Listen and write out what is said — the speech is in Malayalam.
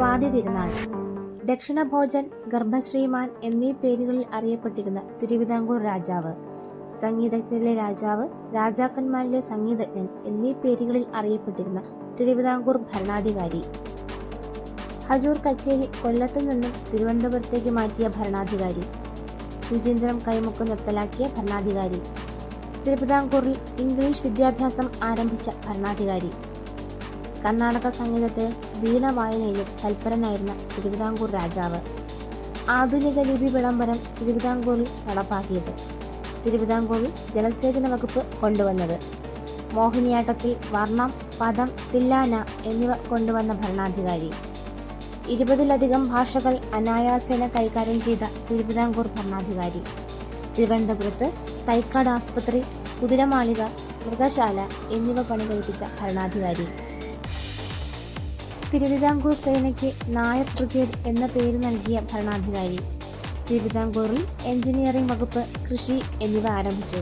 സ്വാതി തിരുനാൾ ദക്ഷിണഭോജൻ ഗർഭശ്രീമാൻ എന്നീ പേരുകളിൽ അറിയപ്പെട്ടിരുന്ന തിരുവിതാംകൂർ രാജാവ് സംഗീതത്തിലെ രാജാവ് രാജാക്കന്മാരിലെ സംഗീതജ്ഞൻ എന്നീ പേരുകളിൽ അറിയപ്പെട്ടിരുന്ന തിരുവിതാംകൂർ ഭരണാധികാരി. ഹജൂർ കച്ചേരി കൊല്ലത്തു നിന്നും തിരുവനന്തപുരത്തേക്ക് മാറ്റിയ ഭരണാധികാരി. ശുചീന്ദ്രം കൈമുക്ക് നിർത്തലാക്കിയ ഭരണാധികാരി. തിരുവിതാംകൂറിൽ ഇംഗ്ലീഷ് വിദ്യാഭ്യാസം ആരംഭിച്ച ഭരണാധികാരി. കർണാടക സംഗീതത്തെ വീണ വായനയിലും തൽപരനായിരുന്ന തിരുവിതാംകൂർ രാജാവ്. ആധുനിക ലിപി വിളംബരം തിരുവിതാംകൂറിൽ നടപ്പാക്കിയത്. തിരുവിതാംകൂറിൽ ജലസേചന വകുപ്പ് കൊണ്ടുവന്നത്. മോഹിനിയാട്ടത്തിൽ വർണം പദം തില്ലാന എന്നിവ കൊണ്ടുവന്ന ഭരണാധികാരി. ഇരുപതിലധികം ഭാഷകൾ അനായാസേന കൈകാര്യം ചെയ്ത തിരുവിതാംകൂർ ഭരണാധികാരി. തിരുവനന്തപുരത്ത് തൈക്കാട് ആസ്പത്രി കുതിരമാളിക മൃഗശാല എന്നിവ പണി കഴിപ്പിച്ച ഭരണാധികാരി. തിരുവിതാംകൂർ സേനയ്ക്ക് നായർ ബ്രിഗേഡ് എന്ന പേര് നൽകിയ ഭരണാധികാരി. തിരുവിതാംകൂറിൽ എഞ്ചിനീയറിംഗ് വകുപ്പ് കൃഷി എന്നിവ ആരംഭിച്ചു.